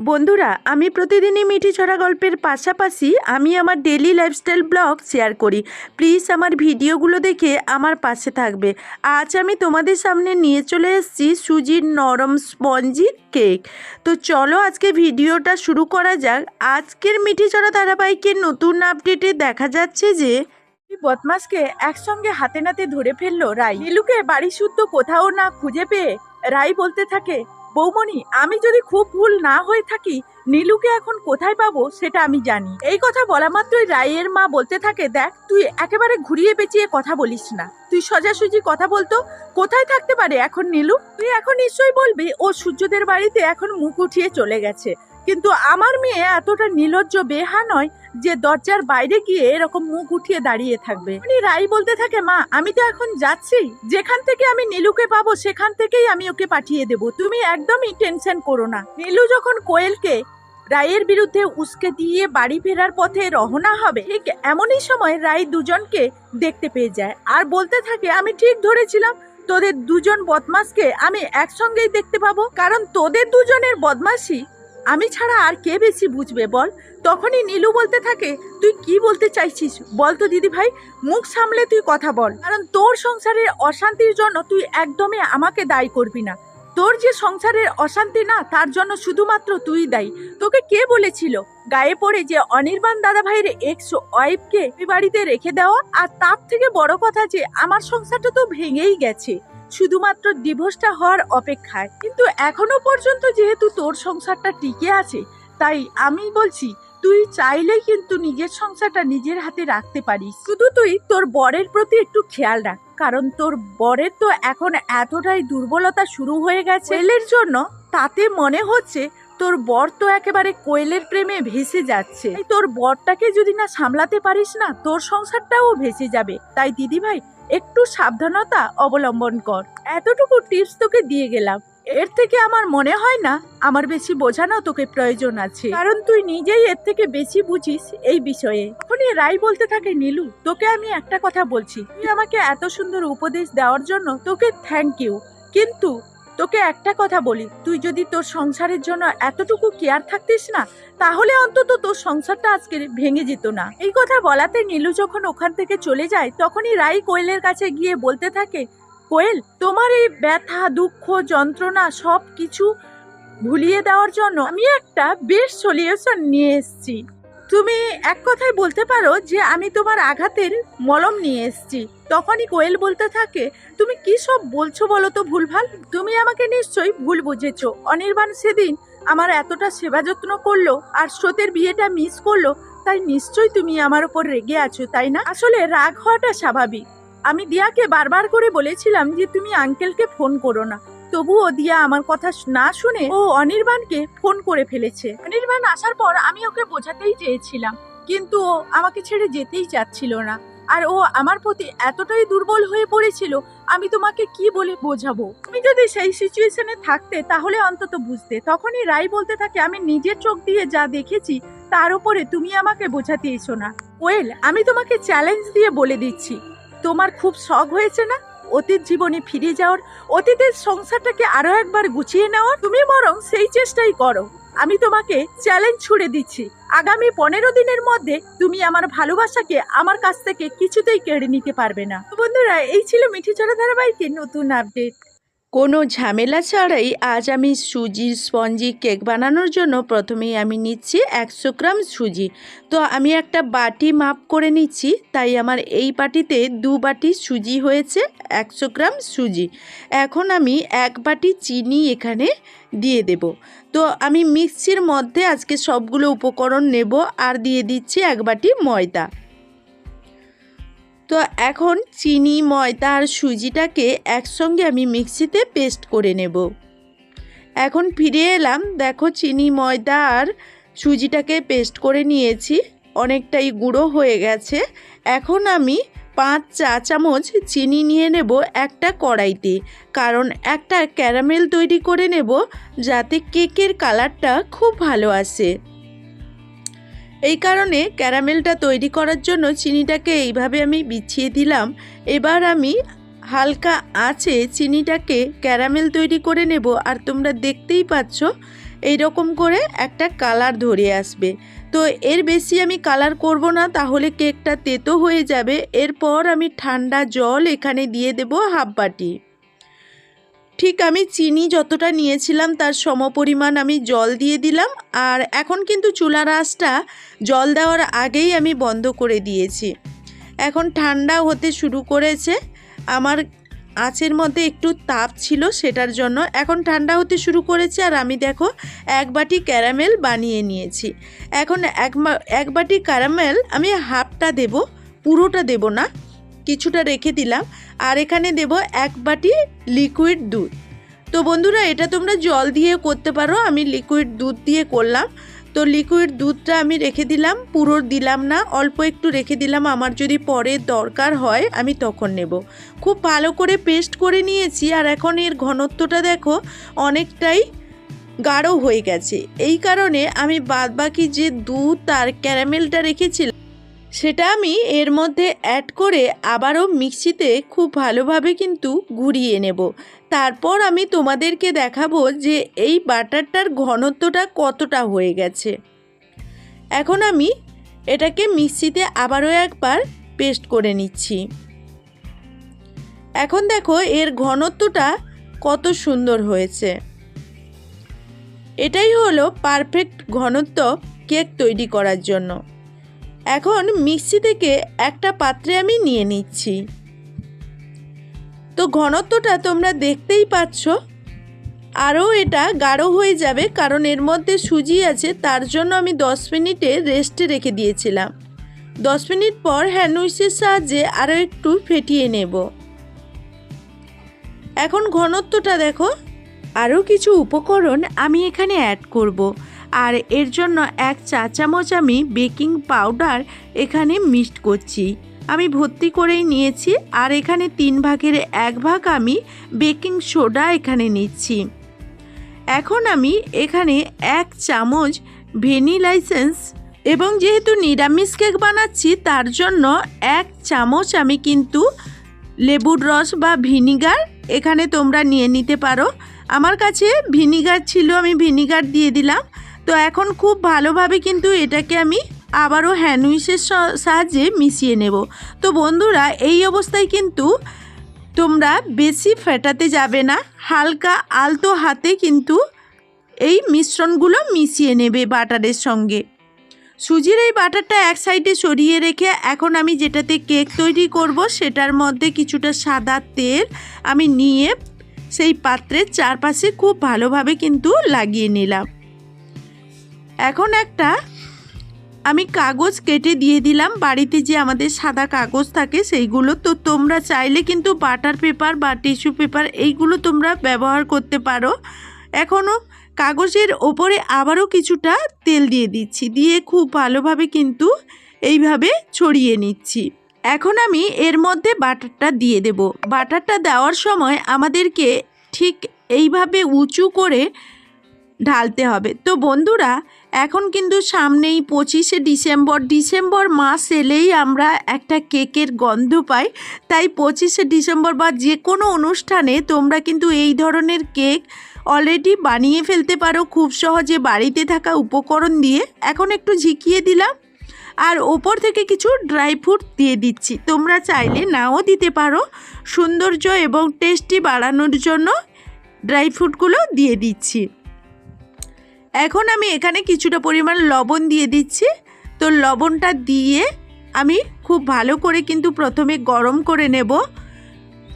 বন্ধুরা, আমি প্রতিদিনই মিঠি ছড়া গল্পের পাশাপাশি আমি আমার ডেলি লাইফস্টাইল ব্লগ শেয়ার করি। প্লিজ আমার ভিডিওগুলো দেখে আমার পাশে থাকবে। আজ আমি তোমাদের সামনে নিয়ে চলে এসেছি সুজির নরম স্পঞ্জি কেক তো চলো আজকে ভিডিওটা শুরু করা যাক। আজকের মিঠি ছড়া ধারাবাহিকের নতুন আপডেটে দেখা যাচ্ছে যে বদমাসকে একসঙ্গে হাতে নাতে ধরে ফেলল রাই। নীলুকে বাড়ি শুদ্ধ কোথাও না খুঁজে পেয়ে রাই বলতে থাকে বৌমণি, আমি যদি খুব ভুল না হয়ে থাকি, নীলুকে এখন কোথায় পাবো সেটা আমি জানি। এই কথা বলা মাত্রই রায়ের মা বলতে থাকে, দেখ, তুই একেবারে ঘুরিয়ে পেঁচিয়ে কথা বলিস না। তুই সোজাসুজি কথা বলতো, কোথায় থাকতে পারে এখন নীলু? তুই এখন নিশ্চয়ই বলবি, ও সূর্যদের বাড়িতে এখন মুখ উঠিয়ে চলে গেছে। কিন্তু আমার মেয়ে এতটা নির্লজ্জ বেহা নয় যে দরজার বাইরে গিয়ে এরকম মুখ উঠিয়ে দাঁড়িয়ে থাকবে। উনি রাই বলতে থাকে, মা, আমি তো এখন যাচ্ছি। যেখান থেকে আমি নীলুকে পাবো, সেখান থেকেই আমি ওকে পাঠিয়ে দেব। তুমি একদমই টেনশন করো না। নীলু যখন কোয়েলকে রায়ের বিরুদ্ধে উস্কে দিয়ে বাড়ি ফেরার পথে রওনা হবে, ঠিক এমনই সময় রায় দুজনকে দেখতে পেয়ে যায়। আর বলতে থাকে, আমি ঠিক ধরেছিলাম, তোদের দুজন বদমাসকে আমি একসঙ্গেই দেখতে পাবো। কারণ তোদের দুজনের বদমাসি আমি ছাড়া আর কে বেশি বুঝবে, বল? তখনই নীলু বলতে থাকে, তুই কি বলতে চাইছিস? বল তো দিদি ভাই মুখ সামলে তুই কথা বল। কারণ তোর সংসারের অশান্তির জন্য তুই একদমই আমাকে দায়ী করবি না। তোর যে সংসারের অশান্তি না, তার জন্য শুধুমাত্র তুই দায়ী। তোকে কে বলেছিল? গায়ে পড়ে যে অনির্বাণ দাদা ভাইয়ের এক্স ওয়াইফকে বাড়িতে রেখে দেওয়া? আর তার থেকে বড় কথা যে, আমার সংসারটা তো ভেঙেই গেছে। শুধুমাত্র ডিভোর্সটা হওয়ার অপেক্ষায়। কিন্তু এখনও পর্যন্ত যেহেতু তোর সংসারটা টিকে আছে, তাই আমি বলছি, তুই চাইলেই কিন্তু নিজের সংসারটা নিজের হাতে রাখতে পারিস। শুধু তুই তোর বরের প্রতি একটু খেয়াল রাখ, কারণ তোর বরের তো এখন এতটাই দুর্বলতা শুরু হয়ে গেছে। কোয়েলের জন্য তাতে মনে হচ্ছে তোর বর তো একেবারে কোয়েলের প্রেমে ভেসে যাচ্ছে। তোর বরটাকে যদি না সামলাতে পারিস না, তোর সংসারটাও ভেসে যাবে। তাই দিদি ভাই একটু সাবধানতা অবলম্বন কর। এতটুকু টিপস তোকে দিয়ে গেলাম। এর থেকে আমার মনে হয় না আমার বেশি বোঝানো তোকে প্রয়োজন আছে। কারণ তুই নিজেই এর থেকে বেশি বুঝিস এই বিষয়ে। তখনই রাই বলতে থাকে, নীলু, তোকে আমি একটা কথা বলছি। তুই আমাকে এত সুন্দর উপদেশ দেওয়ার জন্য তোকে থ্যাংক ইউ কিন্তু তোকে একটা কথা বলি, তুই যদি তোর সংসারের জন্য এতটুকু কেয়ার থাকতিস না, তাহলে অন্তত তোর সংসারটা আজকে ভেঙে যেত না। এই কথা বলাতে নীলু যখন ওখান থেকে চলে যায়, তখনই রাই কোয়েলের কাছে গিয়ে বলতে থাকে, কোয়েল, তোমার এই ব্যথা, দুঃখ, যন্ত্রণা সব কিছু ভুলিয়ে দেওয়ার জন্য আমি একটা বেশ সলিউশন নিয়ে এসেছি। তুমি এক কথায় বলতে পারো যে আমি তোমার আঘাতের মলম নিয়ে এসেছি। তখনই কোয়েল বলতে থাকে, তুমি কি সব বলছো বলো তো ভুলভাল? তুমি আমাকে নিশ্চয়ই ভুল বুঝেছ। অনির্বাণ সেদিন আমার এতটা সেবা যত্ন করল আর স্রোতের বিয়েটা মিস করল, তাই নিশ্চয়ই তুমি আমার ওপর রেগে আছো, তাই না? আসলে রাগ হওয়াটা স্বাভাবিক। আমি দিয়াকে বারবার করে বলেছিলাম যে তুমি আঙ্কেলকে ফোন করো না। তবুও দিয়া আমার কথা না শুনে ও অনির্বাণকে ফোন করে ফেলেছে। অনির্বাণ আসার পর আমি ওকে বোঝাতেই চেয়েছিলাম, কিন্তু ও আমাকে ছেড়ে যেতেই চাচ্ছিল না। আর ও আমার প্রতি এতটাই দুর্বল হয়ে পড়েছিল, আমি তোমাকে কি বলে বোঝাবো? তুমি যদি সেই সিচুয়েশনে থাকতে, তাহলে অন্তত বুঝতে। তখনই রাই বলতে থাকে, আমি নিজের চোখ দিয়ে যা দেখেছি, তার উপরে তুমি আমাকে বোঝাতে এসো না। ওয়েল, আমি তোমাকে চ্যালেঞ্জ দিয়ে বলে দিচ্ছি। তোমার খুব শখ হয়েছে না? অতীত জীবনে ফিরে যাওয়ার, অতীতের সংসারটাকে আরও একবার গুছিয়ে নেওয়ার, তুমি বরং সেই চেষ্টাই করো। আমি তোমাকে চ্যালেঞ্জ ছুড়ে দিচ্ছি। আগামী পনেরো দিনের মধ্যে তুমি আমার ভালোবাসাকে আমার কাছ থেকে কিছুতেই কেড়ে নিতে পারবে না। বন্ধুরা, এই ছিল মিঠি চড়া ধারাবাহিকের নতুন আপডেট কোনো ঝামেলা ছাড়াই আজ আমি সুজির স্পঞ্জি, কেক বানানোর জন্য প্রথমেই আমি নিচ্ছি একশো গ্রাম সুজি। তো আমি একটা বাটি মাপ করে নিচ্ছি, তাই আমার এই বাটিতে দু বাটি সুজি হয়েছে, একশো গ্রাম সুজি। এখন আমি এক বাটি চিনি এখানে দিয়ে দেব। তো আমি মিক্সির মধ্যে আজকে সবগুলো উপকরণ নেব আর দিয়ে দিচ্ছি এক বাটি ময়দা। তো এখন চিনি, ময়দা আর সুজিটাকে একসঙ্গে আমি মিক্সিতে পেস্ট করে নেব। এখন ফিরে এলাম, দেখো চিনি, ময়দা আর সুজিটাকে পেস্ট করে নিয়েছি, অনেকটাই গুঁড়ো হয়ে গেছে। এখন আমি পাঁচ চা চামচ চিনি নিয়ে নেব একটা কড়াইতে, কারণ একটা ক্যারামেল তৈরি করে নেব, যাতে কেকের কালারটা খুব ভালো আসে। এই কারণে ক্যারামেলটা তৈরি করার জন্য চিনিটাকে এইভাবে আমি বিছিয়ে দিলাম। এবার আমি হালকা আছে চিনিটাকে ক্যারামেল তৈরি করে নেব। আর তোমরা দেখতেই পাচ্ছ এই রকম করে একটা কালার ধরে আসবে। তো এর বেশি আমি কালার করব না, তাহলে কেকটা তেতো হয়ে যাবে। এরপর আমি ঠান্ডা জল এখানে দিয়ে দেব হাফ বাটি। ঠিক আমি চিনি যতটা নিয়েছিলাম তার সমপরিমাণ আমি জল দিয়ে দিলাম আর এখন কিন্তু চুলার আঁচটা জল দেওয়ার আগেই আমি বন্ধ করে দিয়েছি। এখন ঠান্ডা হতে শুরু করেছে। আমার আঁচের মধ্যে একটু তাপ ছিল সেটার জন্য এখন ঠান্ডা হতে শুরু করেছে আর আমি দেখো এক বাটি ক্যারামেল বানিয়ে নিয়েছি। এখন এক এক বাটি ক্যারামেল আমি হাফটা দেব, পুরোটা দেব না। কিছুটা রেখে দিলাম আর এখানে দেব এক বাটি লিকুইড দুধ। তো বন্ধুরা, এটা তোমরা জল দিয়ে করতে পারো, আমি লিকুইড দুধ দিয়ে করলাম। তো লিকুইড দুধটা আমি রেখে দিলাম, পুরো দিলাম না, অল্প একটু রেখে দিলাম, আমার যদি পরে দরকার হয়, আমি তখন নেব। খুব ভালো করে পেস্ট করে নিয়েছি, আর এখন এর ঘনত্বটা দেখো অনেকটাই গাঢ় হয়ে গেছে। এই কারণে আমি বাদবাকি যে দুধ আর ক্যারামেলটা রেখেছিলাম সেটা আমি এর মধ্যে অ্যাড করে আবারও মিক্সিতে খুব ভালোভাবে কিন্তু ঘুরিয়ে নেব। তারপর আমি তোমাদেরকে দেখাবো যে এই বাটারটার ঘনত্বটা কতটা হয়ে গেছে। এখন আমি এটাকে মিক্সিতে আবারও একবার পেস্ট করে নিচ্ছি। এখন দেখো এর ঘনত্বটা কত সুন্দর হয়েছে। এটাই হলো পারফেক্ট ঘনত্ব কেক তৈরি করার জন্য। এখন মিক্সি থেকে একটা পাত্রে আমি নিয়ে নিচ্ছি। তো ঘনত্বটা তোমরা দেখতেই পাচ্ছ। আরও এটা গাঢ় হয়ে যাবে কারণ এর মধ্যে সুজি আছে, তার জন্য আমি দশ মিনিটে রেস্টে রেখে দিয়েছিলাম। দশ মিনিট পর হ্যান্ড উইচের সাহায্যে আরও একটু ফেটিয়ে নেব। এখন ঘনত্বটা দেখো। আরও কিছু উপকরণ আমি এখানে অ্যাড করব। আর এর জন্য এক চা চামচ আমি বেকিং পাউডার এখানে মিক্সড করছি। আমি ভর্তি করেই নিয়েছি আর এখানে তিন ভাগের এক ভাগ আমি বেকিং সোডা এখানে নিচ্ছি। এখন আমি এখানে এক চামচ ভেনিলাইসেন্স এবং যেহেতু নিরামিষ কেক বানাচ্ছি, তার জন্য এক চামচ আমি কিন্তু লেবুর রস বা ভিনিগার এখানে তোমরা নিয়ে নিতে পারো। আমার কাছে ভিনিগার ছিল, আমি ভিনিগার দিয়ে দিলাম। তো এখন খুব ভালোভাবে কিন্তু এটাকে আমি আবারও হ্যান্ড উইচের স- সাহায্যে মিশিয়ে নেব। তো বন্ধুরা, এই অবস্থায় কিন্তু তোমরা বেশি ফেটাতে যাবে না, হালকা আলতো হাতে কিন্তু এই মিশ্রণগুলো মিশিয়ে নেবে বাটারের সঙ্গে। সুজির এই বাটারটা এক সাইডে সরিয়ে রেখে এখন আমি যেটাতে কেক তৈরি করব সেটার মধ্যে কিছুটা সাদা তেল আমি নিয়ে সেই পাত্রের চারপাশে খুব ভালোভাবে কিন্তু লাগিয়ে নিলাম। এখন একটা আমি কাগজ কেটে দিয়ে দিলাম। বাড়িতে যে আমাদের সাদা কাগজ থাকে সেইগুলো তো তোমরা চাইলে কিন্তু বাটার পেপার বা টিস্যু পেপার এইগুলো তোমরা ব্যবহার করতে পারো। এখনও কাগজের ওপরে আবারও কিছুটা তেল দিয়ে দিচ্ছি। দিয়ে খুব ভালোভাবে কিন্তু এইভাবে ছড়িয়ে নিচ্ছি। এখন আমি এর মধ্যে বাটারটা দিয়ে দেব। বাটারটা দেওয়ার সময় আমাদেরকে ঠিক এইভাবে উঁচু করে ঢালতে হবে। তো বন্ধুরা এখন কিন্তু সামনেই পঁচিশে ডিসেম্বর। ডিসেম্বর মাস এলেই আমরা একটা কেকের গন্ধ পাই। তাই পঁচিশে ডিসেম্বর বা যে কোনো অনুষ্ঠানে তোমরা কিন্তু এই ধরনের কেক অলরেডি বানিয়ে ফেলতে পারো খুব সহজে বাড়িতে থাকা উপকরণ দিয়ে। এখন একটু ঝিকিয়ে দিলাম। আর ওপর থেকে কিছু ড্রাই ফ্রুট দিয়ে দিচ্ছি। তোমরা চাইলে নাও দিতে পারো। সৌন্দর্য এবং টেস্টি বাড়ানোর জন্য ড্রাই ফ্রুটগুলো দিয়ে দিচ্ছি। এখন আমি এখানে কিছুটা পরিমাণ লবণ দিয়ে দিচ্ছি। তো লবণটা দিয়ে আমি খুব ভালো করে কিন্তু প্রথমে গরম করে নেব।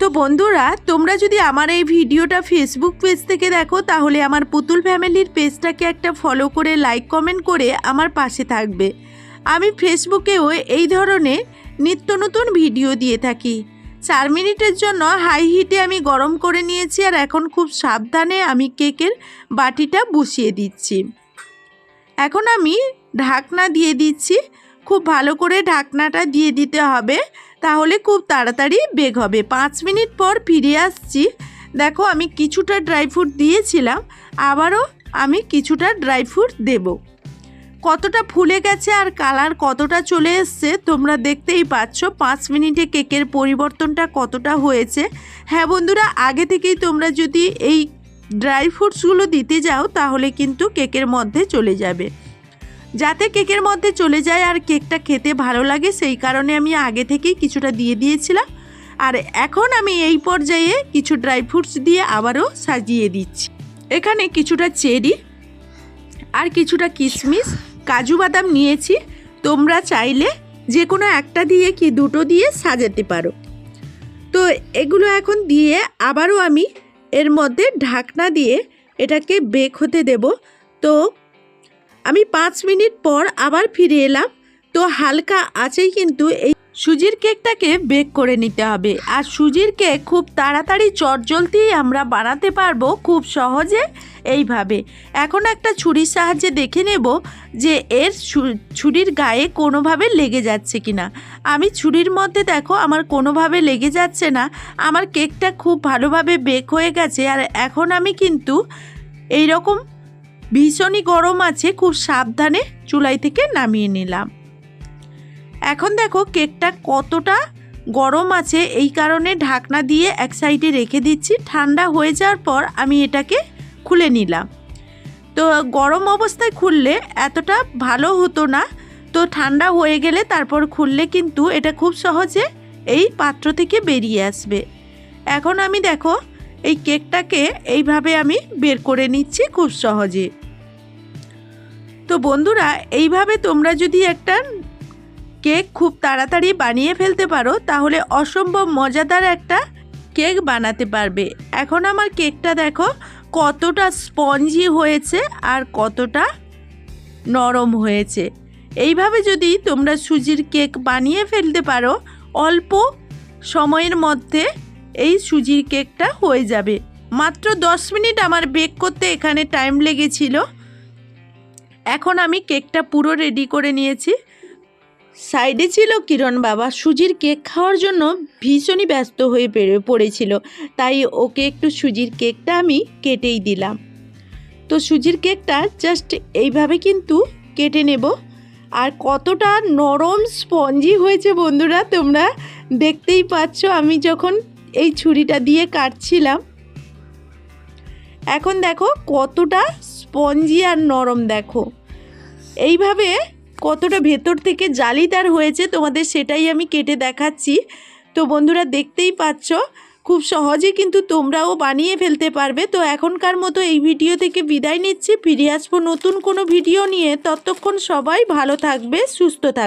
তো বন্ধুরা, তোমরা যদি আমার এই ভিডিওটা ফেসবুক পেজ থেকে দেখো, তাহলে আমার পুতুল ফ্যামিলির পেজটাকে একটা ফলো করে লাইক কমেন্ট করে আমার পাশে থাকবে। আমি ফেসবুকেও এই ধরনের নিত্য নতুন ভিডিও দিয়ে থাকি। চার মিনিটের জন্য হাই হিটে আমি গরম করে নিয়েছি আর এখন খুব সাবধানে আমি কেকের বাটিটা বসিয়ে দিচ্ছি। এখন আমি ঢাকনা দিয়ে দিচ্ছি। খুব ভালো করে ঢাকনাটা দিয়ে দিতে হবে। তাহলে খুব তাড়াতাড়ি বেগ হবে। পাঁচ মিনিট পর ফিরে আসছি। দেখো আমি কিছুটা ড্রাই ফ্রুট দিয়েছিলাম। আবারও আমি কিছুটা ড্রাই ফ্রুট দেবো। কতটা ফুলে গেছে আর কালার কতটা চলে এসছে, তোমরা দেখতেই পাচ্ছ। পাঁচ মিনিটে কেকের পরিবর্তনটা কতটা হয়েছে। হ্যাঁ বন্ধুরা, আগে থেকেই তোমরা যদি এই ড্রাই ফ্রুটসগুলো দিতে যাও, তাহলে কিন্তু কেকের মধ্যে চলে যাবে। যাতে কেকের মধ্যে চলে যায় আর কেকটা খেতে ভালো লাগে, সেই কারণে আমি আগে থেকেই কিছুটা দিয়ে দিয়েছিলাম। আর এখন আমি এই পর্যায়ে কিছু ড্রাই ফ্রুটস দিয়ে আবারও সাজিয়ে দিচ্ছি। এখানে কিছুটা চেরি আর কিছুটা কিশমিশ কাজু বাদাম নিয়েছি, তোমরা চাইলে যে কোনো একটা দিয়ে কি দুটো দিয়ে সাজাতে পারো। তো এগুলো এখন দিয়ে আবারও আমি এর মধ্যে ঢাকনা দিয়ে এটাকে বেক হতে দেব। তো আমি পাঁচ মিনিট পর আবার ফিরে এলাম। তো হালকা আছেই কিন্তু এই সুজির কেকটাকে বেক করে নিতে হবে। আর সুজির কেক খুব তাড়াতাড়ি চটজলতেই আমরা বানাতে পারব খুব সহজে এইভাবে। এখন একটা ছুরির সাহায্যে দেখে নেব যে এর ছুরির গায়ে কোনোভাবে লেগে যাচ্ছে কিনা। আমি ছুরির মধ্যে দেখো আমার কোনোভাবে লেগে যাচ্ছে না। আমার কেকটা খুব ভালোভাবে বেক হয়ে গেছে আর এখন আমি কিন্তু এই রকম ভীষণই গরম আছে, খুব সাবধানে চুলাই থেকে নামিয়ে নিলাম। এখন দেখো কেকটা কতটা গরম আছে, এই কারণে ঢাকনা দিয়ে এক সাইডে রেখে দিচ্ছি। ঠান্ডা হয়ে যাওয়ার পর আমি এটাকে খুলে নিলাম। তো গরম অবস্থায় খুললে এতটা ভালো হতো না। তো ঠান্ডা হয়ে গেলে তারপর খুললে কিন্তু এটা খুব সহজে এই পাত্র থেকে বেরিয়ে আসবে। এখন আমি দেখো এই কেকটাকে এইভাবে আমি বের করে নিচ্ছি খুব সহজে। তো বন্ধুরা, এইভাবে তোমরা যদি একটা কেক খুব তাড়াতাড়ি বানিয়ে ফেলতে পারো, তাহলে অসম্ভব মজাদার একটা কেক বানাতে পারবে। এখন আমার কেকটা দেখো, কতটা স্পঞ্জি হয়েছে আর কতটা নরম হয়েছে। এইভাবে যদি তোমরা সুজির কেক বানিয়ে ফেলতে পারো, অল্প সময়ের মধ্যে এই সুজির কেকটা হয়ে যাবে। মাত্র দশ মিনিট আমার বেক করতে এখানে টাইম লেগেছিল। এখন আমি কেকটা পুরো রেডি করে নিয়েছি। সাইডে ছিল কিরণ বাবা। সুজির কেক খাওয়ার জন্য ভীষণই ব্যস্ত হয়ে পেরে পড়েছিল। তাই ওকে একটু সুজির কেকটা আমি কেটেই দিলাম। তো সুজির কেকটা জাস্ট এইভাবে কিন্তু কেটে নেব। আর কতটা নরম স্পঞ্জি হয়েছে বন্ধুরা, তোমরা দেখতেই পাচ্ছ। আমি যখন এই ছুরিটা দিয়ে কাটছিলাম, এখন দেখো কতটা স্পঞ্জি আর নরম দেখো। এইভাবে কতটা ভেতর থেকে জালি তার হয়েছে তোমাদের সেটাই আমি কেটে দেখাচ্ছি। তো বন্ধুরা দেখতেই পাচ্ছ, খুব সহজে কিন্তু তোমরাও বানিয়ে ফেলতে পারবে। তো এখনকার মতো এই ভিডিও থেকে বিদায় নিচ্ছি। ফিরে আসব নতুন কোনো ভিডিও নিয়ে। ততক্ষণ সবাই ভালো থাকবে, সুস্থ থাকবে।